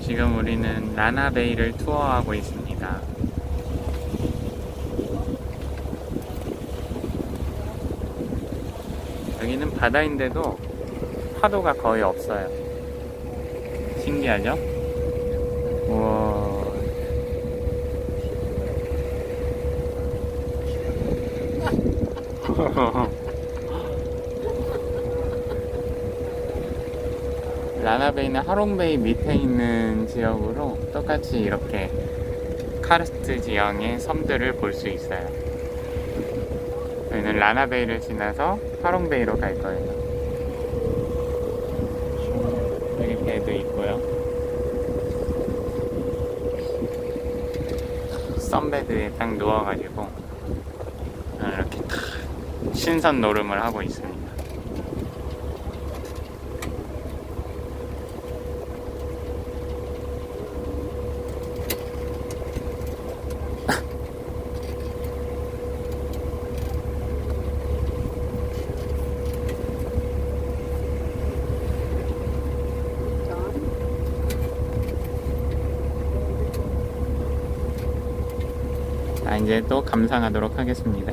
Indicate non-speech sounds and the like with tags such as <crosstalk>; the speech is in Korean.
지금 우리는 라나베이를 투어하고 있습니다. 여기는 바다인데도 파도가 거의 없어요. 신기하죠? 우와. <laughs> 라나베이는 하롱베이 밑에 있는 지역으로 똑같이 이렇게 카르스트 지형의 섬들을 볼 수 있어요. 저희는 라나베이를 지나서 하롱베이로 갈 거예요. 여기 배도 있고요. 썬베드에 딱 누워가지고 이렇게 탁 신선 노름을 하고 있습니다. 자, 이제 또 감상하도록 하겠습니다.